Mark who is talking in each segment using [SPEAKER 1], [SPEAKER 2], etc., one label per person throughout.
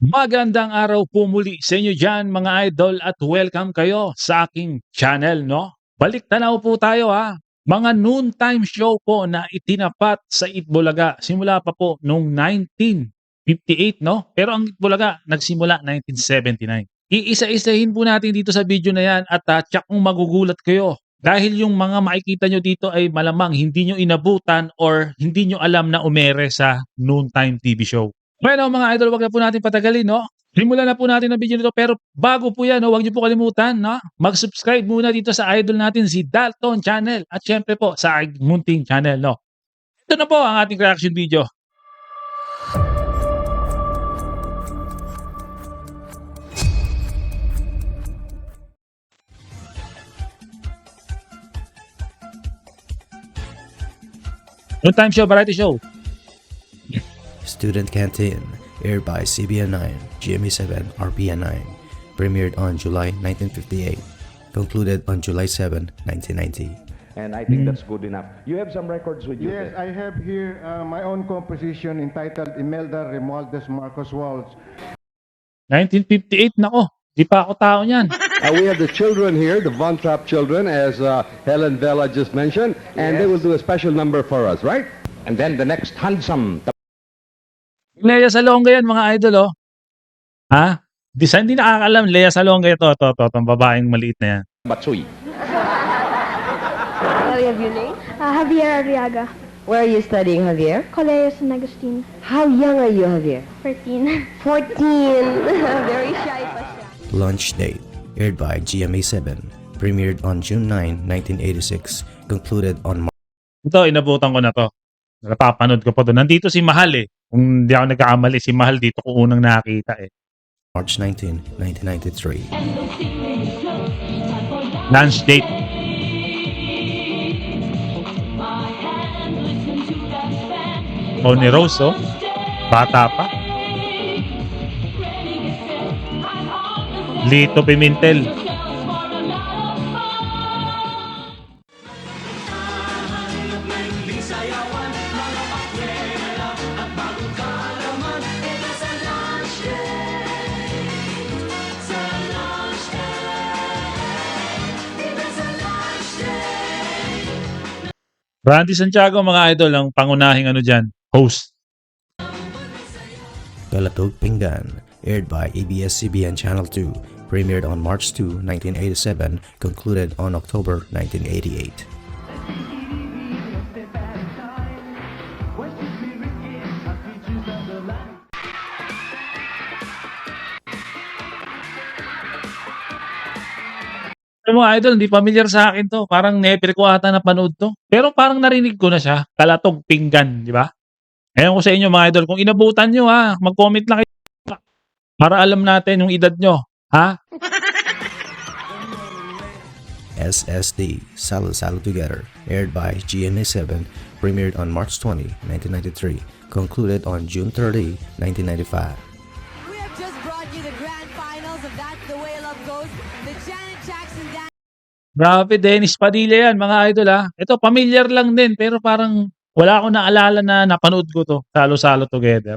[SPEAKER 1] Magandang araw po muli sa inyo dyan mga idol at welcome kayo sa aking channel no. Balik tanaw po tayo ha. Mga noontime show po na itinapat sa Itbulaga simula pa po noong 1958 no. Pero ang Itbulaga nagsimula 1979. Iisa-isahin po natin dito sa video na yan at uh, tsak magugulat kayo. Dahil yung mga makikita nyo dito ay malamang hindi nyo inabutan or hindi nyo alam na umere sa noontime TV show. Bueno mga idol, wag na po natin patagalin, no? Simulan na po natin ang video nito pero bago po yan, no, wag niyo po kalimutan, no? Mag-subscribe muna dito sa idol natin si Dalton Channel at syempre po sa Munting Channel, no? Ito na po ang ating reaction video. Noontime show, variety show.
[SPEAKER 2] Student Canteen, aired by CBN9, GME7, RPN9, premiered on July 1958, concluded on July 7, 1990.
[SPEAKER 3] And I think that's good enough. You have some records with you.
[SPEAKER 4] Yes,
[SPEAKER 3] Ted.
[SPEAKER 4] I have here uh, my own composition entitled Imelda Remualdez Marcos Waltz.
[SPEAKER 1] 1958 na nako. Di pa ako tao niyan.
[SPEAKER 5] Uh, we have the children here, the Von Trapp children, as uh, Helen Vela just mentioned, and they will do a special number for us, right?
[SPEAKER 3] And then the next handsome
[SPEAKER 1] Lea Salonga yan mga idol oh. Ha? Di sa hindi nakakalam, Lea Salonga ito, ito, ito, itong babaeng maliit na yan.
[SPEAKER 3] Batsui.
[SPEAKER 6] What do you have your name?
[SPEAKER 7] Uh, Javier Arriaga,
[SPEAKER 6] Where are you studying, Javier?
[SPEAKER 7] Colegio San Agustin,
[SPEAKER 6] How young are you, Javier?
[SPEAKER 7] 13.
[SPEAKER 6] 14. Very shy pa siya.
[SPEAKER 2] Launch date, aired by GMA7, premiered on June 9, 1986, concluded on
[SPEAKER 1] Ito, inabutan ko na to. Napapanood ko pa doon. Nandito si Mahal eh. Kung di ako nagkakamali, si Mahal dito ko unang nakita eh.
[SPEAKER 2] March 19, 1993.
[SPEAKER 1] Launch date. Rose, oh. Bata pa. Lito Pimentel. Randy Santiago, mga idol, ang pangunahing ano dyan, host.
[SPEAKER 2] Galatog Pinggan, aired by ABS-CBN Channel 2, premiered on March 2, 1987, concluded on October 1988.
[SPEAKER 1] Alam mo, idol, hindi familiar sa akin to. Parang never ko ata napanood to. Pero parang narinig ko na siya. Kalatog pinggan, di ba? Ewan ko sa inyo mga idol, kung inabutan nyo ha, mag-comment lang kayo. Para alam natin yung edad nyo. Ha?
[SPEAKER 2] SSD, Salo Salo Together, aired by GMA7, premiered on March 20, 1993, concluded on June 30, 1995.
[SPEAKER 1] Grabe, Dennis Padilla yan, mga idol ha. Ito, familiar lang din, pero parang wala akong naalala na napanood ko to. Salo-salo together.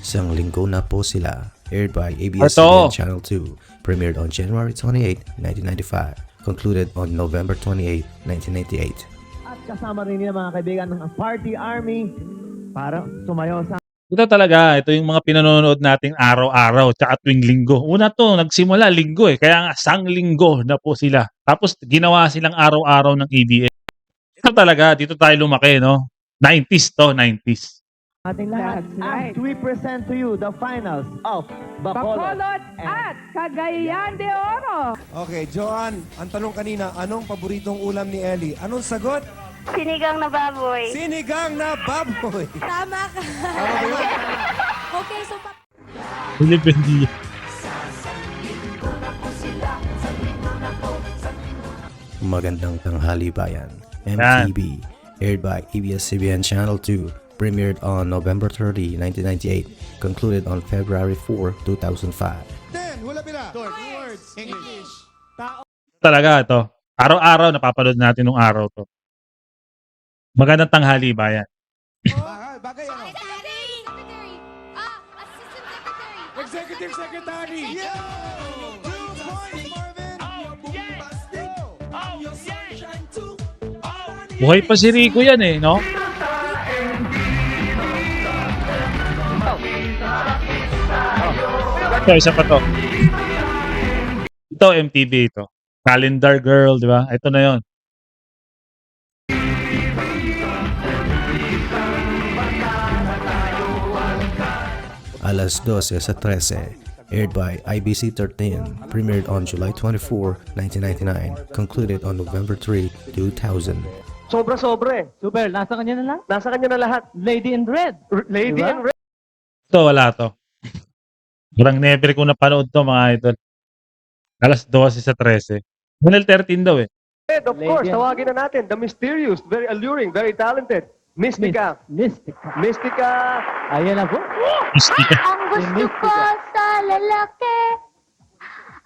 [SPEAKER 2] Isang linggo na po sila, aired by. ABS-CBN Channel 2, premiered on January 28, 1995, concluded on November 28, 1998.
[SPEAKER 8] At kasama rin nila mga kaibigan ng Party Army para sumayaw sa
[SPEAKER 1] Ito talaga, ito yung mga pinanonood nating araw-araw tsaka tuwing linggo. Una to, nagsimula linggo eh. Kaya nga, sang linggo na po sila. Tapos ginawa silang araw-araw ng EBS. Ito talaga, dito tayo lumaki, no? 90s to, 90s.
[SPEAKER 8] ating lahat. As we present to you the finals of Bacolod,
[SPEAKER 9] at Cagayan de Oro.
[SPEAKER 10] Okay, Joanne, ang tanong kanina, anong paboritong ulam ni Ellie? Anong sagot?
[SPEAKER 7] Sinigang na baboy.
[SPEAKER 10] Sinigang na baboy.
[SPEAKER 11] Tama ka.
[SPEAKER 10] Tama ba yun?
[SPEAKER 11] Okay, so pa-
[SPEAKER 1] Philippine
[SPEAKER 2] Magandang Tanghali Bayan, MTV, aired by ABS-CBN Channel 2, premiered on November 30, 1998, concluded on February 4, 2005.
[SPEAKER 10] Ten, hula pila. words. English.
[SPEAKER 1] Talaga ito. Araw-araw napapanood natin nung araw to. Magandang tanghali bayan.
[SPEAKER 10] Bagay, bagay ano? Executive Secretary! Yo! Two points, Marvin!
[SPEAKER 1] Buhay pa si Rico yan eh, no? Ito, isa pa to. Ito, MTV ito. Calendar Girl, di ba? Ito na yon.
[SPEAKER 2] Alas 12 sa 13, aired by IBC 13, premiered on July 24, 1999, concluded on November 3, 2000.
[SPEAKER 8] Sobra-sobra eh. Super, nasa kanya na lang? Nasa kanya na lahat. Lady in Red. Lady in Red.
[SPEAKER 1] Ito, wala to. Parang never ko napanood to, mga idol. Alas 12 sa 13. Channel 13 daw eh.
[SPEAKER 8] Of course, tawagin na natin. The mysterious, very alluring, very talented. Mystica. Mystica. Mystica. Ayan na po.
[SPEAKER 7] Ang gusto ko sa lalaki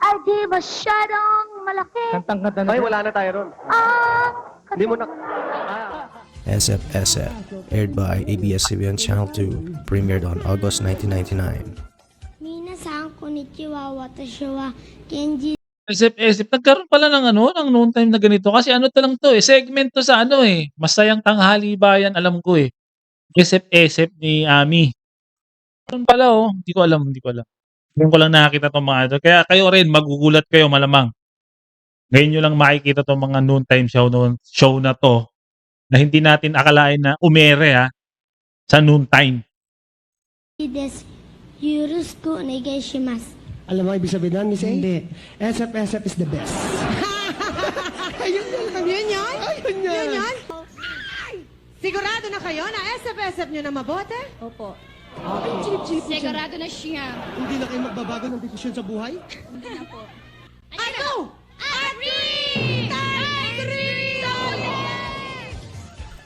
[SPEAKER 7] ay di masyadong malaki.
[SPEAKER 8] Kantang-kanta na. Ay, wala na tayo ron.
[SPEAKER 7] Ah,
[SPEAKER 8] Hindi mo na... Ah.
[SPEAKER 2] SFSF, aired by ABS-CBN Channel 2, premiered on August 1999.
[SPEAKER 7] Minasan, konnichiwa, watashiwa, kenji. んにちは私は源氏
[SPEAKER 1] SF, nagkaroon pala ng ano, ng noon time na ganito. Kasi ano to lang to eh, segment to sa ano eh. Masayang tanghali bayan, alam ko eh. SF, SF ni Ami. Ano pala oh, hindi ko alam, hindi ko alam. Ngayon ko lang nakakita tong mga ito. Kaya kayo rin, magugulat kayo malamang. Ngayon nyo lang makikita tong mga noon time show, noon, show na to na hindi natin akalain na umere ha sa noon time.
[SPEAKER 7] ですよろしくお願いします
[SPEAKER 12] Alam mo ibig sabihin nun, Miss A? Hindi. SF, SF is the best. Ayun yun. Yun yun? Ayun yun.
[SPEAKER 11] Yun yun? Sigurado na kayo na SF-SF nyo na mabote?
[SPEAKER 7] opo
[SPEAKER 11] Sigurado na siya.
[SPEAKER 12] Hindi na kayo magbabago ng desisyon sa buhay?
[SPEAKER 11] Ano? Agree! Agree!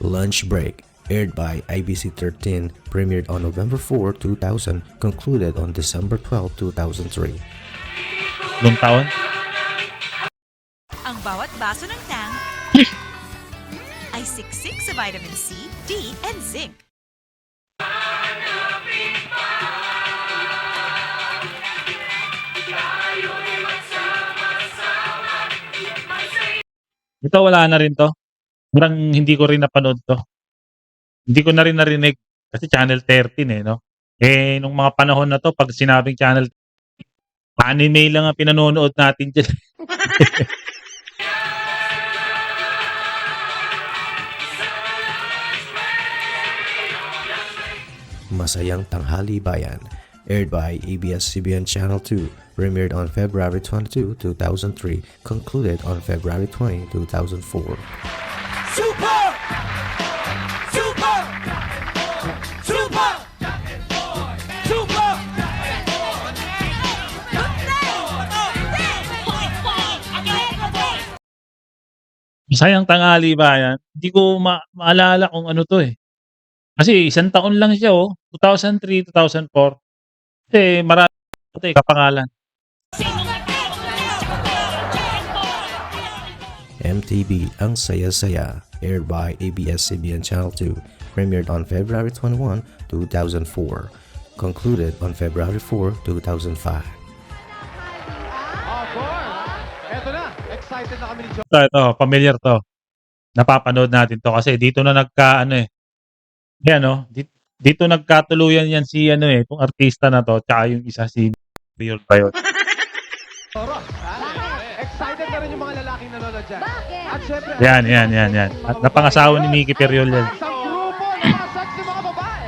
[SPEAKER 2] Lunch Break, aired by IBC 13, premiered on November 4, 2000, concluded on December 12, 2003.
[SPEAKER 1] Noong taon.
[SPEAKER 11] Ang bawat baso ng tang ay siksik sa vitamin C, D, and zinc.
[SPEAKER 1] Ito wala na rin to. Parang hindi ko rin napanood to. Hindi ko na rin narinig kasi channel 13 eh, no? Eh, nung mga panahon na to, pag sinabing channel anime lang ang pinanonood natin dyan.
[SPEAKER 2] Masayang Tanghali Bayan, aired by ABS-CBN Channel 2, premiered on February 22, 2003, concluded on February 20, 2004.
[SPEAKER 1] Masayang tanghali ba yan? Hindi ko ma- maalala kung ano to eh. Kasi isang taon lang siya oh. 2003, 2004. Kasi marami ito eh, kapangalan.
[SPEAKER 2] MTV Ang Saya Saya, aired by ABS-CBN Channel 2, premiered on February 21, 2004, concluded on February 4, 2005.
[SPEAKER 8] Excited na kami ni
[SPEAKER 1] Ito, ito, familiar to. Napapanood natin to kasi dito na nagka ano eh. Yan oh, dito, dito nagkatuluyan yan si ano eh, itong artista na to, tsaka yung isa si Real yun?
[SPEAKER 8] Excited na rin yung mga lalaking nanonood dyan. Bakit? At syempre,
[SPEAKER 1] Yan, yan, yan, yan. At napangasawa ni Mickey Periol yan.
[SPEAKER 8] isang grupo ng mga sexy mga babae.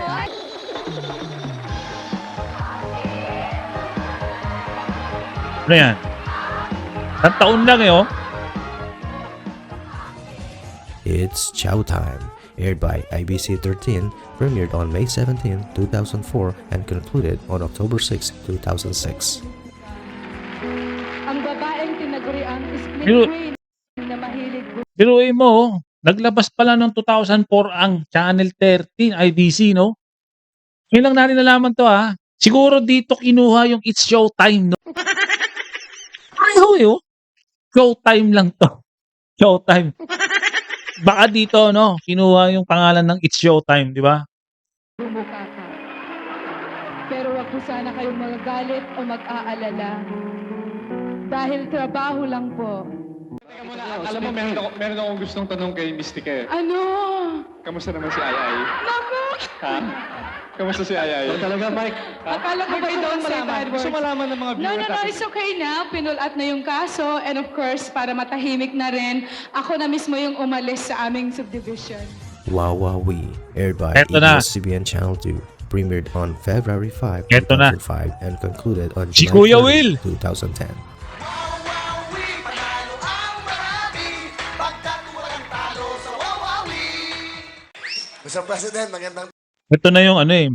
[SPEAKER 1] Ano yan? Isang taon lang eh oh.
[SPEAKER 2] It's Chow Time, aired by IBC 13, premiered on May 17, 2004, and concluded on October 6, 2006.
[SPEAKER 9] Ang babaeng tinagurian is
[SPEAKER 1] Pero-
[SPEAKER 9] na mahilig
[SPEAKER 1] Biruin mo, oh, naglabas pala noong 2004 ang Channel 13 IBC, no? Ngayon lang natin nalaman to, ha? Siguro dito kinuha yung It's Showtime, no? Ay, oh, oh. Showtime lang to. Showtime. baka dito, no, kinuha yung pangalan ng It's Showtime, di ba?
[SPEAKER 9] Bumuka ka. Pero wag po sana kayong magagalit o mag-aalala. Dahil trabaho lang po.
[SPEAKER 8] Alam mo, meron, ako, meron akong gustong tanong kay Mystica eh.
[SPEAKER 9] Ano?
[SPEAKER 8] Kamusta naman si Ay Ay?
[SPEAKER 9] Naku!
[SPEAKER 8] Ha? Kamusta si Ay Ay? talaga, Mike.
[SPEAKER 9] Akala ko ba ito ang malaman?
[SPEAKER 8] Gusto malaman ng mga
[SPEAKER 9] No,
[SPEAKER 8] viewer
[SPEAKER 9] no, no, it's okay na. Pinulat na yung kaso. And of course, para matahimik na rin, ako na mismo yung umalis sa aming subdivision.
[SPEAKER 2] Wawawi, aired by
[SPEAKER 1] Eto na.
[SPEAKER 2] ABS-CBN Channel 2, premiered on February 5,
[SPEAKER 1] Eto na.
[SPEAKER 2] 2005, and concluded on
[SPEAKER 1] Si
[SPEAKER 2] July
[SPEAKER 1] Kuya
[SPEAKER 2] 30,
[SPEAKER 1] Will.
[SPEAKER 2] 2010.
[SPEAKER 10] Mr. President, magandang
[SPEAKER 1] Ito na yung ano eh,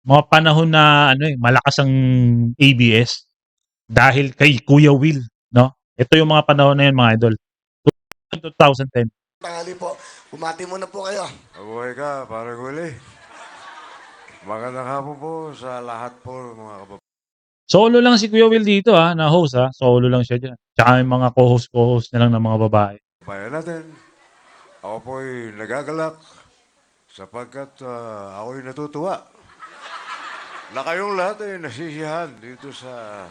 [SPEAKER 1] mga panahon na ano eh, malakas ang ABS dahil kay Kuya Will, no? Ito yung mga panahon na yun, mga idol. 2010.
[SPEAKER 10] tanghali po. Bumati muna po kayo.
[SPEAKER 13] Mabuhay ka, parang huli. Magandang hapon po sa lahat po mga kababayan.
[SPEAKER 1] Solo lang si Kuya Will dito ha, na host ha. Solo lang siya dyan. Tsaka yung mga co-host, co-host na lang ng mga babae.
[SPEAKER 13] natin. Ako po'y nagagalak sapagkat ah, ako'y natutuwa na kayong lahat ay nasisiyahan dito sa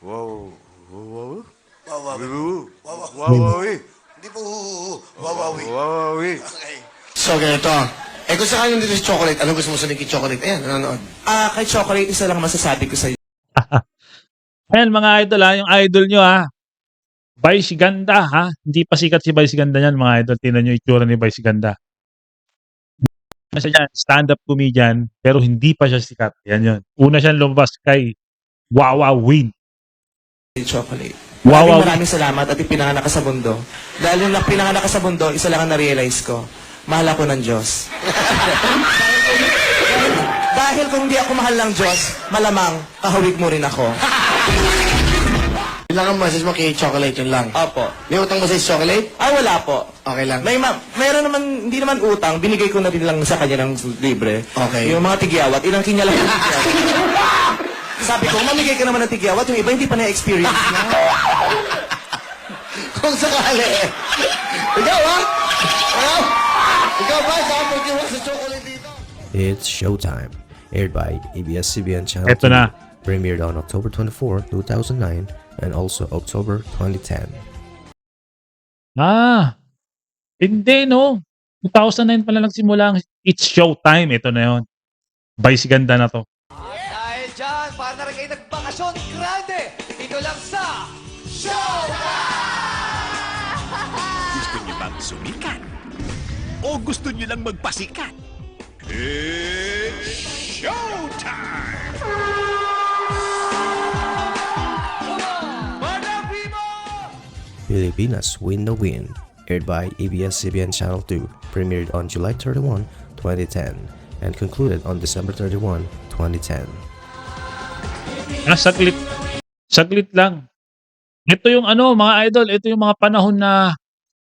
[SPEAKER 13] wow wow
[SPEAKER 10] Wawawi.
[SPEAKER 13] wow wawawi
[SPEAKER 10] Hindi po huhuhu. Wawawi.
[SPEAKER 13] wawawi
[SPEAKER 10] Okay. So, ganito. Eh, kung sakaling dito si Chocolate, anong gusto mo sa kay Chocolate? Ayan, nanonood. Ah, kay Chocolate, isa lang masasabi ko sa
[SPEAKER 1] Ayan mga idol ha, yung idol nyo ha. Vice Ganda ha. Hindi pa sikat si Vice Ganda niyan mga idol. Tingnan nyo itsura ni Vice Ganda. Ano siya dyan, stand-up comedian, pero hindi pa siya sikat. Yan yun. Una siyang lumabas kay Wawa Win.
[SPEAKER 10] Chocolate.
[SPEAKER 1] Wawa
[SPEAKER 10] Maraming
[SPEAKER 1] Win.
[SPEAKER 10] maraming salamat at ipinanganak ka sa mundo. Dahil yung pinanganak ka sa mundo, isa lang ang na-realize ko. Mahal ako ng Diyos. Dahil kung hindi ako mahal ng Diyos, malamang kahawig mo rin ako. Message mo kay Chocolate, yun lang. Opo. May utang mo sa Chocolate? Ah, wala po. Okay lang. May ma meron naman, hindi naman utang, binigay ko na din lang sa kanya ng libre. Okay. Yung mga tigyawat, ilang kinya lang yung tigyawat. Sabi ko, mamigay ka naman ng tigyawat, yung iba hindi pa na-experience na. Kung sakali. Ikaw, ha? Ikaw? Ikaw ba? Saan mo kiwa sa chocolate dito?
[SPEAKER 2] It's Showtime, aired by ABS-CBN Channel
[SPEAKER 1] Eto
[SPEAKER 2] 2,
[SPEAKER 1] na.
[SPEAKER 2] premiered on October 24, 2009, and also October 2010.
[SPEAKER 1] Ah, hindi no. 2009 pala nagsimula ang It's Showtime. Ito na yun. Vice Ganda na to.
[SPEAKER 10] Dahil dyan, para na rin kayo nagbakasyon grande, dito lang sa
[SPEAKER 14] Gusto niyo bang sumikat? O gusto niyo lang magpasikat? It's showtime!
[SPEAKER 2] Pilipinas Win the Win, aired by ABS-CBN Channel 2, premiered on July 31, 2010, and concluded on December 31, 2010.
[SPEAKER 1] Ah, saglit. Saglit lang. Ito yung ano, mga idol, ito yung mga panahon na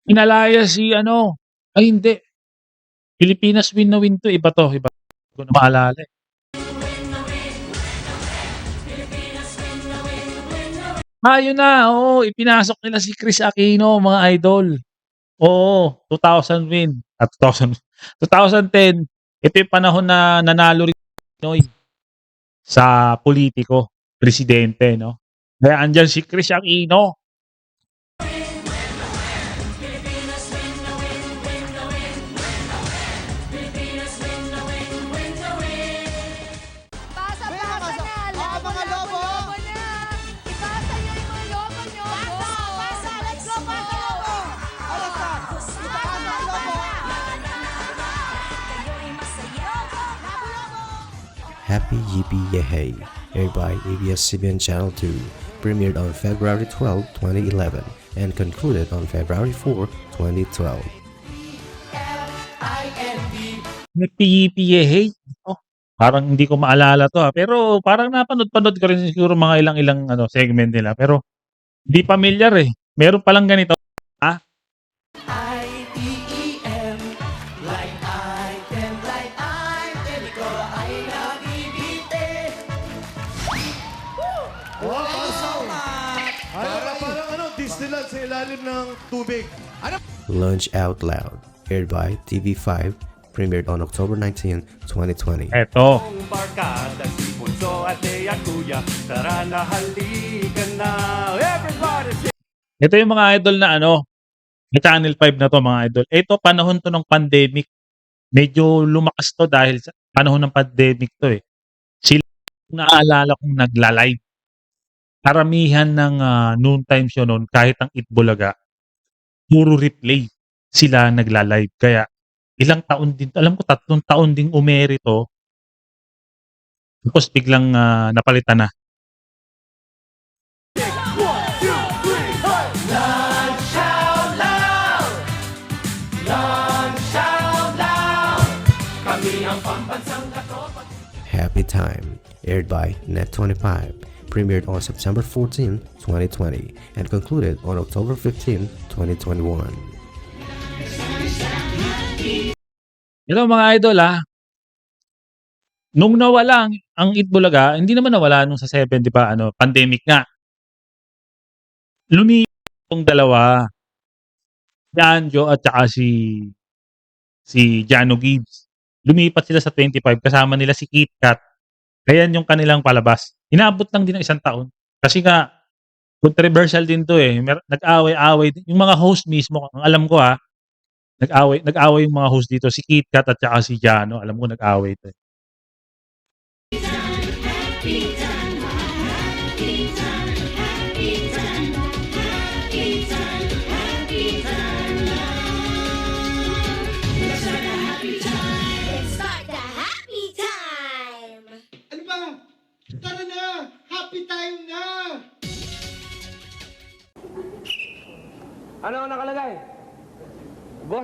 [SPEAKER 1] inalaya si ano, ay hindi. Pilipinas win na win to, iba to, iba. Ko na maalala eh. Ah, na, oo, ipinasok nila si Chris Aquino, mga idol. Oo, 2000 win. At 2000, 2010, ito yung panahon na nanalo rin Pinoy sa politiko, presidente, no? Kaya andyan si Chris Aquino.
[SPEAKER 2] Happy Yippee Yehey, aired by ABS-CBN Channel 2, premiered on February 12, 2011, and concluded on February 4, 2012.
[SPEAKER 1] Nagpiyipiye, hey. Oh, parang hindi ko maalala to ha. Pero parang napanood-panood ko rin siguro mga ilang-ilang ano, segment nila. Pero hindi familiar eh. Meron palang ganito.
[SPEAKER 4] Disneyland sa ilalim ng tubig.
[SPEAKER 10] Ano?
[SPEAKER 2] Lunch Out Loud, aired by TV5, premiered on October 19, 2020.
[SPEAKER 1] Eto.
[SPEAKER 15] Barkada, si Bunso, ate at kuya Tara na halikan na Everybody sing
[SPEAKER 1] Ito yung mga idol na ano, may Channel 5 na to mga idol. Ito panahon to ng pandemic. Medyo lumakas to dahil sa panahon ng pandemic to eh. Sila naalala kong nagla-live. Karamihan ng ah, noontime show noon kahit ang Itbulaga, puro replay sila nagla-live. Kaya ilang taon din, alam ko tatlong taon ding umeri to. Tapos biglang ah, napalitan na.
[SPEAKER 2] Happy Time, aired by Net25, premiered on September 14, 2020, and concluded on October 15, 2021.
[SPEAKER 1] Hello mga idol ah. Nung nawala ang, Itbulaga, hindi naman nawala nung sa 7, di ba, ano, pandemic nga. Lumipat yung dalawa. Si Anjo at saka si si Jano Gibbs. Lumipat sila sa 25 kasama nila si Kit Kat. Ayan yung kanilang palabas. Inabot lang din ng isang taon. Kasi nga, controversial din to eh. Nag-away-away. Yung mga host mismo, ang alam ko ha, nag-away, nag-away yung mga host dito. Si Kit Kat at saka si Jano. Alam ko nag-away to eh.
[SPEAKER 12] Ano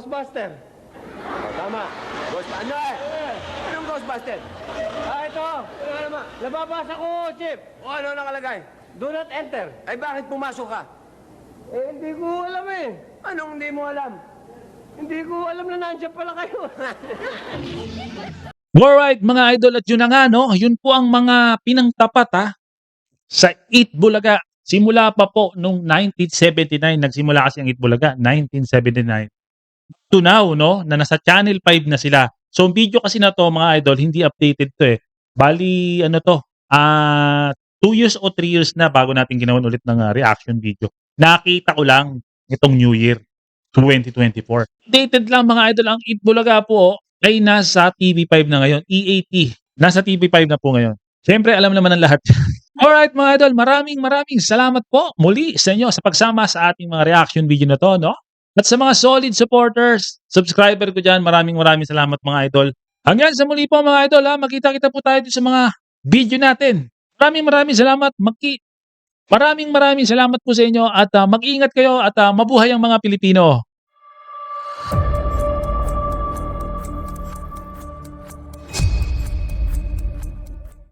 [SPEAKER 8] Ghostbuster. Oh, tama. Ghost ano eh? Anong Ghostbuster? Ah, ito. Ano naman? Nababasa ko, Chip. O ano nakalagay? Do not enter. Ay bakit pumasok ka? Eh, hindi ko alam eh. Anong hindi mo alam? Hindi ko alam na nandiyan pala kayo.
[SPEAKER 1] Alright mga idol at yun na nga no, yun po ang mga pinangtapat ha sa Itbulaga. Simula pa po nung 1979, nagsimula kasi ang Itbulaga, 1979. To now no, na nasa Channel 5 na sila. So ang video kasi na to mga idol, hindi updated to eh. Bali ano to, ah 2 years o 3 years na bago natin ginawan ulit ng ah, reaction video. Nakita ko lang itong New Year 2024. Updated lang mga idol, ang Itbulaga po ay nasa TV5 na ngayon. EAT. Nasa TV5 na po ngayon. Siyempre, alam naman ng lahat. Alright mga idol, maraming maraming salamat po muli sa inyo sa pagsama sa ating mga reaction video na to, no? At sa mga solid supporters, subscriber ko dyan, maraming maraming salamat mga idol. Hanggang sa muli po mga idol, ha? Magkita-kita po tayo sa mga video natin. Maraming maraming salamat. Magki maraming maraming salamat po sa inyo at ah, mag-ingat kayo at ah, mabuhay ang mga Pilipino.